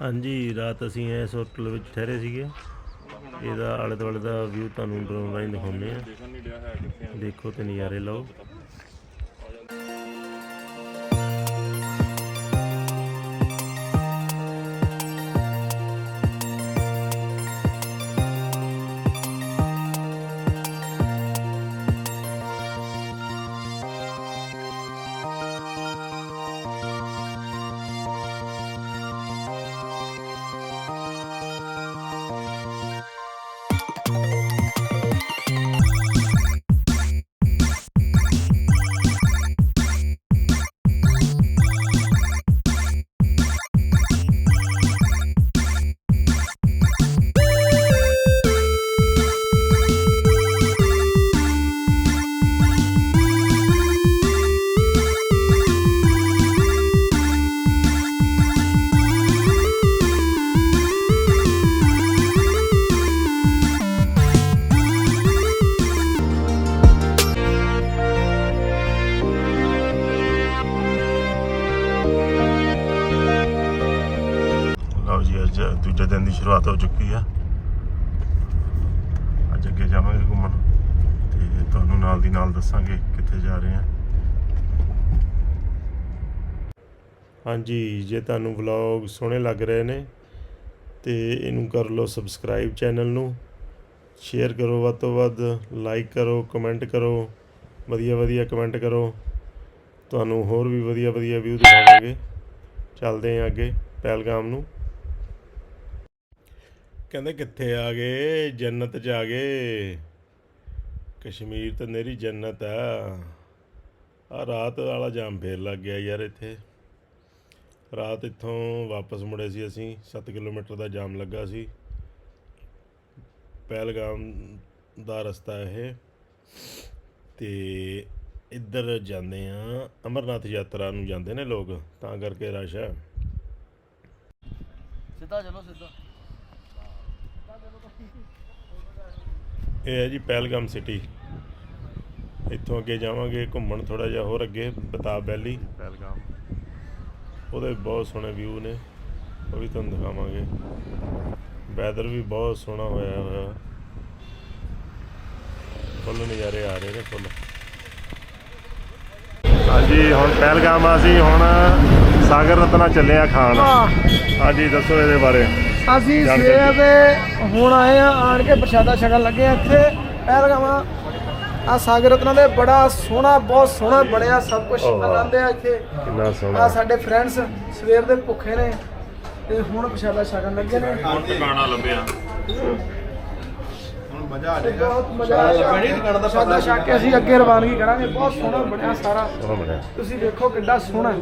ਹਾਂਜੀ, ਰਾਤ ਅਸੀਂ ਇਸ ਹੋਟਲ ਵਿੱਚ ਠਹਿਰੇ ਸੀਗੇ। ਇਹਦਾ ਆਲੇ ਦੁਆਲੇ ਦਾ ਵਿਊ ਤੁਹਾਨੂੰ ਡਰੋਨ ਰਾਹੀਂ ਦਿਖਾਉਂਦੇ ਆ ਦੇਖੋ ਤੇ ਨਜ਼ਾਰੇ ਲਓ। ਰਾਤ ਹੋ ਚੁੱਕੀ ਆ। ਅੱਜ ਅੱਗੇ ਜਾਵਾਂਗੇ ਘੁੰਮਣ ਤੇ ਤੁਹਾਨੂੰ ਨਾਲ ਦੀ ਨਾਲ ਦੱਸਾਂਗੇ ਕਿੱਥੇ ਜਾ ਰਹੇ ਆ। ਹਾਂਜੀ, ਜੇ ਤੁਹਾਨੂੰ ਵਲੌਗ ਸੋਹਣੇ ਲੱਗ ਰਹੇ ਨੇ ਤੇ ਇਹਨੂੰ ਕਰ ਲਓ ਸਬਸਕ੍ਰਾਈਬ ਚੈਨਲ ਨੂੰ। ਸ਼ੇਅਰ ਕਰੋ ਵੱਧ ਤੋਂ ਵੱਧ ਲਾਈਕ ਕਰੋ ਕਮੈਂਟ ਕਰੋ, ਵਧੀਆ ਵਧੀਆ ਕਮੈਂਟ ਕਰੋ। ਤੁਹਾਨੂੰ ਹੋਰ ਵੀ ਵਧੀਆ ਵਧੀਆ ਵਿਊ ਦਿਖਾਵਾਂਗੇ। ਚੱਲਦੇ ਹਾਂ ਅੱਗੇ ਪਹਿਲਗਾਮ ਨੂੰ। ਕਹਿੰਦੇ ਕਿੱਥੇ ਆ ਗਏ? ਜੰਨਤ 'ਚ ਆ ਗਏ। ਕਸ਼ਮੀਰ ਤਾਂ ਮੇਰੀ ਜੰਨਤ ਆ। ਆ ਰਾਤ ਵਾਲਾ ਜਾਮ ਫੇਰ ਲੱਗ ਗਿਆ ਯਾਰ ਇੱਥੇ। ਰਾਤ ਇੱਥੋਂ ਵਾਪਸ ਮੁੜੇ ਸੀ ਅਸੀਂ। 7 ਕਿਲੋਮੀਟਰ ਦਾ ਜਾਮ ਲੱਗਾ ਸੀ। ਪਹਿਲਗਾਮ ਦਾ ਰਸਤਾ ਇਹ। ਤੇ ਇੱਧਰ ਜਾਂਦੇ ਆ ਅਮਰਨਾਥ ਯਾਤਰਾ ਨੂੰ ਜਾਂਦੇ ਨੇ ਲੋਕ। ਤਾਂ ਕਰਕੇ ਰਸ਼ ਹੈ ਸਿੱਧਾ ਚਲੋ ਸਿੱਧਾ। ਇਹ ਹੈ ਜੀ ਪਹਿਲਗਾਮ ਸਿਟੀ ਇੱਥੋਂ ਅੱਗੇ ਜਾਵਾਂਗੇ ਘੁੰਮਣ ਥੋੜਾ ਜਿਹਾ ਹੋਰ ਅੱਗੇ ਬਤਾਬ ਵੈਲੀ ਪਹਿਲਗਾਮ। ਉਹਦੇ ਬਹੁਤ ਸੋਹਣੇ ਵਿਊ ਨੇ ਉਹ ਵੀ ਤੁਹਾਨੂੰ ਦਿਖਾਵਾਂਗੇ। ਵੈਦਰ ਵੀ ਬਹੁਤ ਸੋਹਣਾ ਹੋਇਆ ਹੋਇਆ। ਫੁੱਲ ਨਜ਼ਾਰੇ ਆ ਰਹੇ ਨੇ ਫੁੱਲ। ਹਾਂਜੀ ਹੁਣ ਪਹਿਲਗਾਮ ਆ ਅਸੀਂ ਹੁਣ ਸਾਗਰ ਰਤਨਾ ਚੱਲੇ ਆ ਖਾਣ। ਹਾਂਜੀ ਦੱਸੋ ਇਹਦੇ ਬਾਰੇ। ਅਸੀਂ ਸਵੇਰ ਦੇ ਹੁਣ ਆਏ ਆ ਆਣ ਕੇ ਪ੍ਰਸ਼ਾਦਾ ਛਕਣ ਲੱਗੇ ਆ ਇੱਥੇ। ਪਹਿਲਗਾਵਾਂ ਆ ਸਾਗਰ ਰਤਨਾ ਦੇ ਬੜਾ ਸੋਹਣਾ ਬਹੁਤ ਸੋਹਣਾ ਬਣਿਆ ਸਭ ਕੁਝ। ਆਨੰਦ ਆ ਇੱਥੇ। ਕਿੰਨਾ ਆ ਸੋਹਣਾ ਸਾਡੇ ਫਰੈਂਡਸ ਸਵੇਰ ਦੇ ਭੁੱਖੇ ਨੇ ਤੇ ਹੁਣ ਪ੍ਰਸ਼ਾਦਾ ਛਕਣ ਲੱਗੇ ਨੇ। ਹੁਣ ਟਿਕਾਣਾ ਲੱਭਿਆ। ਤੇ ਬਹੁਤ ਮਜ਼ਾ ਆਇਆ ਪ੍ਰਸ਼ਾਦਾ ਛਕ ਕੇ ਅਸੀਂ ਅੱਗੇ ਰਵਾਨਗੀ ਕਰਾਂਗੇ। ਬਹੁਤ ਸੋਹਣਾ ਬਣਿਆ ਸਾਰਾ। ਤੁਸੀਂ ਦੇਖੋ ਕਿੰਨਾ ਸੋਹਣਾ।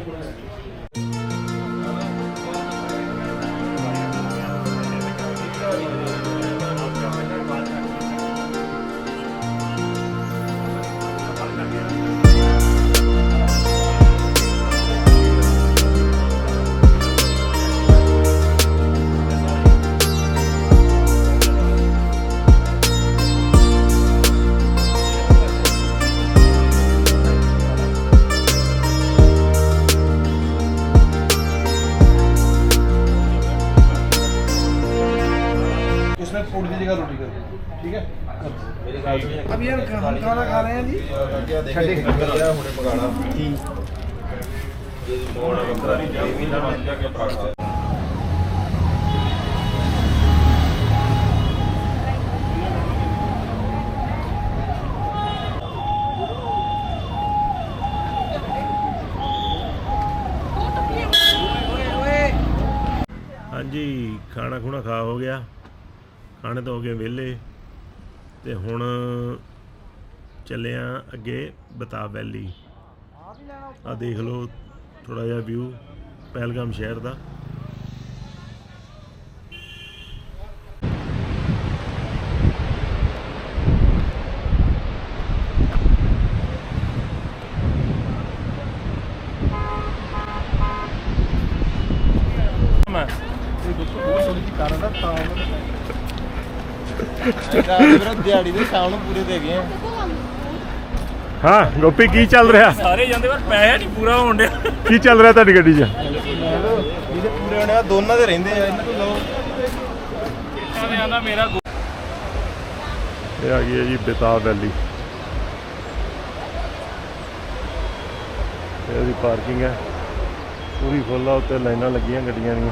जी ਹਾਂਜੀ ਖਾਣਾ ਖੁਣਾ ਖਾ ਹੋ ਗਿਆ। ਖਾਣੇ ਤੋਂ ਹੋ ਗਏ ਵਿਹਲੇ। ਤੇ ਹੁਣ ਚੱਲੇ ਆ ਅੱਗੇ ਬਤਾਬ ਵੈਲੀ। ਆ ਦੇਖ ਲਓ ਥੋੜਾ ਜਿਹਾ ਵਿਊ ਪਹਿਲਗਾਮ ਸ਼ਹਿਰ ਦਾ। ਮੈਂ ਦਿਹਾੜੀ ਦੇ ਸ਼ਾਮ ਨੂੰ ਪੂਰੇ ਦੇ ਗਏ ਆ। ਹਾਂ ਗੋਪੀ ਕੀ ਚੱਲ ਰਿਹਾ? ਸਾਰੇ ਜਾਂਦੇ ਪਰ ਪੈਸਾ ਨਹੀਂ ਪੂਰਾ ਹੋਣ ਡਿਆ। ਕੀ ਚੱਲ ਰਿਹਾ ਤੁਹਾਡੀ ਗੱਡੀ 'ਚ? ਜਿਹਦੇ ਪੂਰੇ ਬਣਿਆ ਦੋਨਾਂ ਦੇ ਰਹਿੰਦੇ ਆ ਇਹਨਾਂ ਤੋਂ ਲਓ ਇਹ ਆ ਗਈ ਹੈ ਜੀ ਬੇਤਾਬ ਵੈਲੀ। ਇਹ ਦੀ ਪਾਰਕਿੰਗ ਹੈ। ਪੂਰੀ ਫੁੱਲ ਆ ਉੱਤੇ ਲਾਈਨਾਂ ਲੱਗੀਆਂ ਗੱਡੀਆਂ ਦੀਆਂ।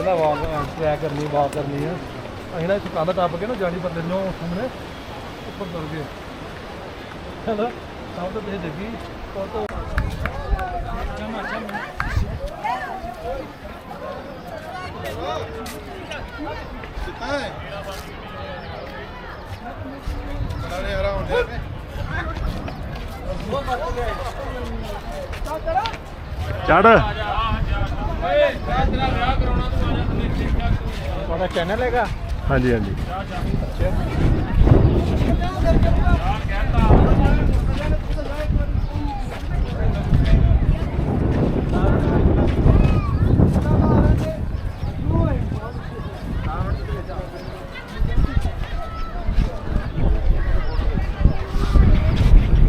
ਵਧੀਆ ਦਾ ਵਾਕ ਟਰੈਕ ਕਰਨੀ ਵਾਕ ਕਰਨੀ ਆ। ਅਸੀਂ ਨਾ ਇੱਕ ਕੰਧ ਟੱਪ ਕੇ ਨਾ ਜਾਣੀ ਬੰਦੇ ਨੂੰ ਸਾਹਮਣੇ ਉੱਪਰ ਤੁਰ ਗਏ। ਹੈਨਾ? ਸਭ ਤੋਂ ਤੇ ਡਿੱਗੀ ਉਹ ਤੋਂ ਚੜ ਤੁਹਾਡਾ ਚੈਨਲ ਹੈਗਾ? ਹਾਂਜੀ ਹਾਂਜੀ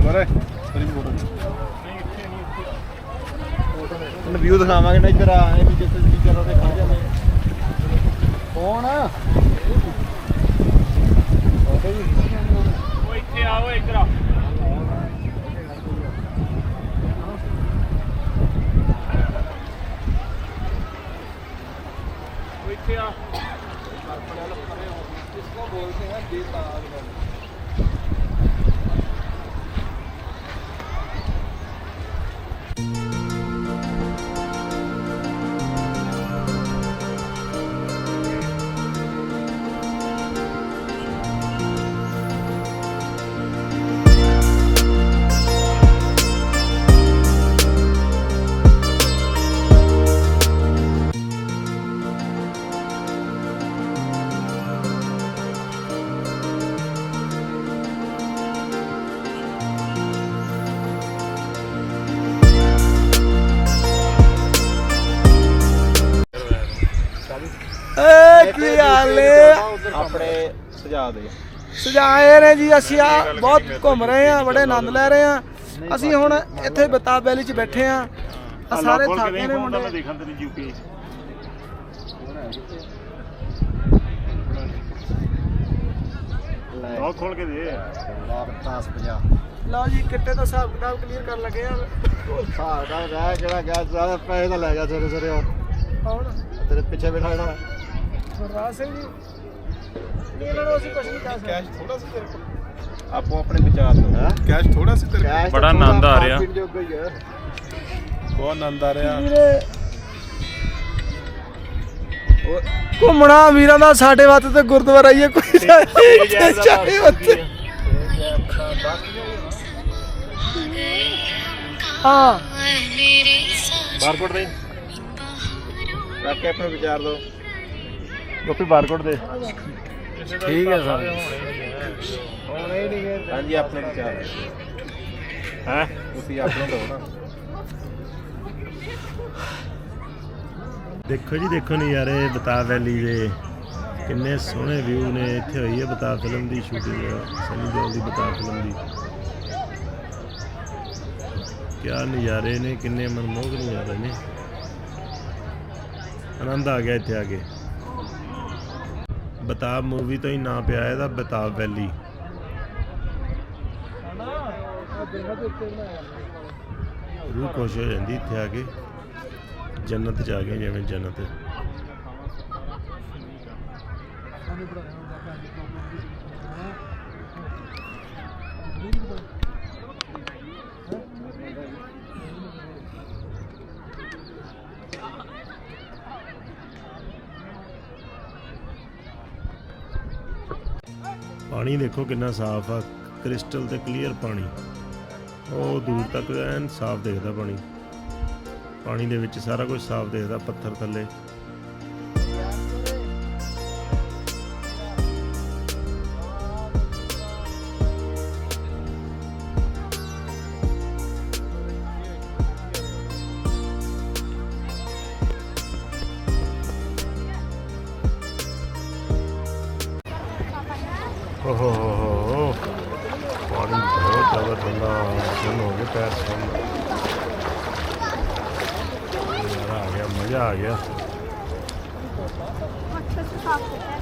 ਮਰੇ ਹੁਣ ਵਿਊ ਦਿਖਾਵਾਂਗੇ ਨਾ ਇੱਧਰ ਆ ਇਹ ਵੀ ਜਿੱਥੇ ਚੀਜ਼ਾਂ ਦਾ ਖਾ ਜਾਂਦੇ ਕੌਣ ਆ? ਉਹ ਇੱਥੇ ਆਓ ਇੱਧਰ ਆ ਇੱਥੇ ਆ। ਏ ਕੀ ਹਾਲ ਏ ਆਪਣੇ ਸੁਝਾ ਦੇ। ਸਜਾਏ ਨੇ ਜੀ ਅਸੀਂ ਆ ਬਹੁਤ ਘੁੰਮ ਰਹੇ ਆ ਬੜੇ ਆਨੰਦ ਲੈ ਰਹੇ ਆ ਅਸੀਂ ਹੁਣ ਇੱਥੇ ਬਤਾਬ ਵੈਲੀ 'ਚ ਬੈਠੇ ਆ ਆ ਸਾਰੇ ਥੱਕ ਨੇ ਮੁੰਡੇ। ਦੇਖਣ ਤੇ ਯੂਪੀ ਲਓ ਖੋਲ ਕੇ ਦੇ। ਤਾਸ 50 ਲਓ ਜੀ ਕਿੱਟੇ ਦਾ ਹਿਸਾਬ ਕਿਤਾਬ ਕਲੀਅਰ ਕਰਨ ਲੱਗੇ ਆ ਸਾਹ ਦਾ ਰਹਿ ਕਿਹੜਾ ਗਿਆ ਜ਼ਿਆਦਾ ਪੈਸੇ ਤਾਂ ਲੈ ਗਿਆ ਸਵੇਰੇ ਉਹ। ਕੌਣ? ਤੇਰੇ ਪਿੱਛੇ ਬੈਠਾ ਜਿਹੜਾ। ਗੁਰਰਾਜ ਸਿੰਘ ਜੀ। ਨਹੀਂ ਇਹਨਾਂ ਨੂੰ ਅਸੀਂ ਕੁਝ ਨਹੀਂ ਕਹਿ ਸਕਦੇ। ਥੋੜਾ ਸੀ ਤੇਰੇ ਕੋਲ? ਆਪੋ ਆਪਣੇ ਵਿਚਾਰ ਦੋ ਕੈਸ਼ ਥੋੜਾ ਸੀ ਤੇਰੇ ਕੋਲ? ਬੜਾ ਆਨੰਦ ਆ ਰਿਹਾ। ਬਹੁਤ ਆਨੰਦ ਆ ਰਿਹਾ। ਘੁੰਮਣਾ ਵੀਰਾਂ ਦਾ ਸਾਡੇ ਵਾਸਤੇ ਤੇ ਗੁਰਦੁਆਰਾ ਹੀ ਹੈ ਕੋਈ ਚਾਹੇ ਉੱਥੇ ਹਾਂ। ਬਾਰਕੋਡ ਦੇ ਕਾਕੇ ਆਪਣੇ ਵਿਚਾਰ ਦੋ ਗੋਪੀ ਬਾਰਕੋਡ ਦੇ। ਠੀਕ ਹੈ ਸਰ। ਹਾਂਜੀ ਆਪਣੇ ਵਿਚਾਰ ਹੈ। ਤੁਸੀਂ ਆਪਣੇ ਦੋ ਨਾ। ਦੇਖੋ ਜੀ ਦੇਖੋ ਨਜ਼ਾਰੇ ਬਤਾ ਵੈਲੀ ਦੇ। ਕਿੰਨੇ ਸੋਹਣੇ ਵਿਊ ਨੇ। ਇੱਥੇ ਹੋਈ ਹੈ ਬਤਾ ਫਿਲਮ ਦੀ ਸ਼ੂਟਿੰਗ ਸਨੀ ਦਿਓਲ ਦੀ ਬਤਾ ਫਿਲਮ ਦੀ। ਕਿਆ ਨਜ਼ਾਰੇ ਨੇ ਕਿੰਨੇ ਮਨਮੋਹਕ ਨਜ਼ਾਰੇ ਨੇ। ਆਨੰਦ ਆ ਗਿਆ ਇੱਥੇ ਆ ਕੇ। ਬਤਾਬ ਮੂਵੀ ਤੋਂ ਹੀ ਨਾਂ ਪਿਆ ਇਹਦਾ ਬਤਾਬ ਵੈਲੀ ਰੂਹ ਖੁਸ਼ ਹੋ ਜਾਂਦੀ ਇੱਥੇ ਆ ਕੇ। ਜੰਨਤ ਚ ਆ ਗਏ ਜਿਵੇਂ ਜੰਨਤ। ਪਾਣੀ ਦੇਖੋ ਕਿੰਨਾ ਸਾਫ਼ ਆ, ਕ੍ਰਿਸਟਲ ਤੇ ਕਲੀਅਰ ਪਾਣੀ। ਉਹ ਦੂਰ ਤੱਕ ਐਨ ਸਾਫ਼ ਦਿਖਦਾ ਪਾਣੀ। ਪਾਣੀ ਦੇ ਵਿੱਚ ਸਾਰਾ ਕੁਝ ਸਾਫ਼ ਦਿਖਦਾ, ਪੱਥਰ ਥੱਲੇ। ਸੁਣ ਹੋ ਗਿਆ ਪੈਰ ਸੁਣ ਯਾਰ ਆ ਗਿਆ ਮਜ਼ਾ ਆ ਗਿਆ ਅੱਛਾ ਸੇ ਸਾਫ਼ ਕਰਤਾ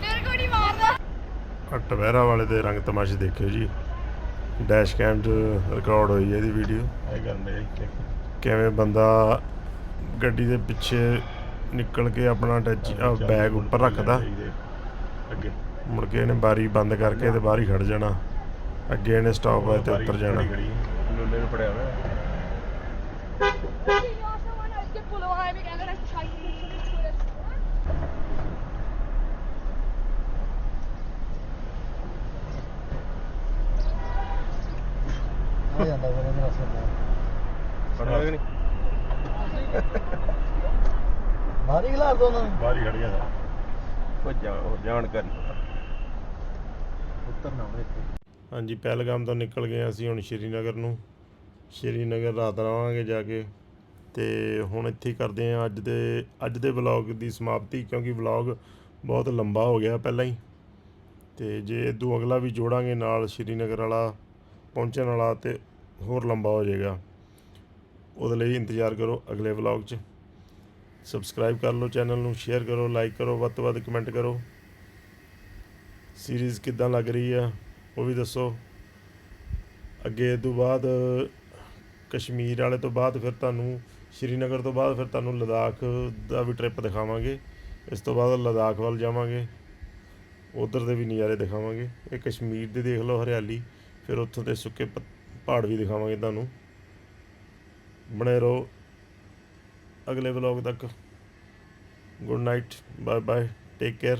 ਤੇਰੇ ਕੋਲ ਨਹੀਂ ਮਾਰਦਾ ਆ ਟਵੇਰਾ ਵਾਲੇ ਦੇ ਰੰਗ ਤਮਾਸ਼ੇ ਦੇਖਿਓ ਜੀ। ਡੈਸ਼ ਕੈਮ 'ਚ ਰਿਕਾਰਡ ਹੋਈ ਹੈ ਇਹਦੀ ਵੀਡੀਓ ਕਿਵੇਂ ਬੰਦਾ ਗੱਡੀ ਦੇ ਪਿੱਛੇ ਨਿਕਲ ਕੇ ਆਪਣਾ ਟੈਚ ਬੈਗ ਉੱਪਰ ਰੱਖਦਾ। ਅੱਗੇ। ਮੁੜ ਕੇ ਇਹਨੇ ਬਾਰੀ ਬੰਦ ਕਰਕੇ ਤੇ ਬਾਹਰ ਹੀ ਖੜ ਜਾਣਾ। ਅੱਗੇ ਇਹਨੇ ਸਟਾਪ ਹੋਇਆ ਤੇ ਉੱਤਰ ਜਾਣਾ। ਲੋਲੇ ਨੂੰ ਫੜਿਆ ਹੋਇਆ. ਆ ਜਾਂਦਾ ਮੇਰਾ ਨਹੀਂ ਹੀ ਖਿਲਾਰ ਦੋ ਨਾ ਬਾਹਰ ਹੀ ਖੜ ਗਿਆ ਦਾ ਉਹ ਜਾ ਉਹ ਜਾਣਕਾਰੀ ਉੱਤਰ ਹਾਂਜੀ, ਪਹਿਲਗਾਮ ਤੋਂ ਨਿਕਲ ਗਏ ਅਸੀਂ ਹੁਣ ਸ਼੍ਰੀਨਗਰ ਨੂੰ। ਸ਼੍ਰੀਨਗਰ ਰਾਤ ਰਵਾਂਗੇ ਜਾ ਕੇ ਤੇ ਹੁਣ ਇੱਥੇ ਕਰਦੇ ਹਾਂ ਅੱਜ ਦੇ ਅੱਜ ਦੇ ਵਲੌਗ ਦੀ ਸਮਾਪਤੀ ਕਿਉਂਕਿ ਵਲੌਗ ਬਹੁਤ ਲੰਬਾ ਹੋ ਗਿਆ ਪਹਿਲਾਂ ਹੀ। ਤੇ ਜੇ ਇਦੋਂ ਅਗਲਾ ਵੀ ਜੋੜਾਂਗੇ ਨਾਲ ਸ਼੍ਰੀਨਗਰ ਵਾਲਾ ਪਹੁੰਚਣ ਵਾਲਾ ਤੇ ਹੋਰ ਲੰਬਾ ਹੋ ਜਾਏਗਾ। ਉਹਦੇ ਲਈ ਇੰਤਜ਼ਾਰ ਕਰੋ ਅਗਲੇ ਵਲੌਗ 'ਚ। ਸਬਸਕ੍ਰਾਈਬ ਕਰ ਲਓ ਚੈਨਲ ਨੂੰ, ਸ਼ੇਅਰ ਕਰੋ, ਲਾਈਕ ਕਰੋ, ਵੱਧ ਤੋਂ ਵੱਧ ਕਮੈਂਟ ਕਰੋ। ਸੀਰੀਜ਼ ਕਿੱਦਾਂ ਲੱਗ ਰਹੀ ਆ, ਉਹ ਵੀ ਦੱਸੋ। ਅੱਗੇ ਇਹ ਤੋਂ ਬਾਅਦ, ਕਸ਼ਮੀਰ ਵਾਲੇ ਤੋਂ ਬਾਅਦ ਫਿਰ ਤੁਹਾਨੂੰ, ਸ਼੍ਰੀਨਗਰ ਤੋਂ ਬਾਅਦ ਫਿਰ ਤੁਹਾਨੂੰ ਲਦਾਖ ਦਾ ਵੀ ਟ੍ਰਿਪ ਦਿਖਾਵਾਂਗੇ। ਇਸ ਤੋਂ ਬਾਅਦ ਲਦਾਖ ਵੱਲ ਜਾਵਾਂਗੇ। ਉਧਰ ਦੇ ਵੀ ਨਜ਼ਾਰੇ ਦਿਖਾਵਾਂਗੇ। ਇਹ ਕਸ਼ਮੀਰ ਦੇ ਦੇਖ ਲਓ, ਹਰਿਆਲੀ। ਫਿਰ ਉੱਥੋਂ ਦੇ ਸੁੱਕੇ ਪ- ਪਹਾੜ ਵੀ ਦਿਖਾਵਾਂਗੇ ਤੁਹਾਨੂੰ। ਬਣੇ ਰਹੋ। ਅਗਲੇ ਵਲੌਗ ਤੱਕ। Good night bye bye take care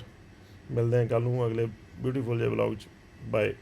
ਮਿਲਦੇ ਹਾਂ ਕੱਲ ਨੂੰ ਅਗਲੇ ਬਿਊਟੀਫੁਲ ਜਿਹੇ ਵਲੌਗ 'ਚ ਬਾਏ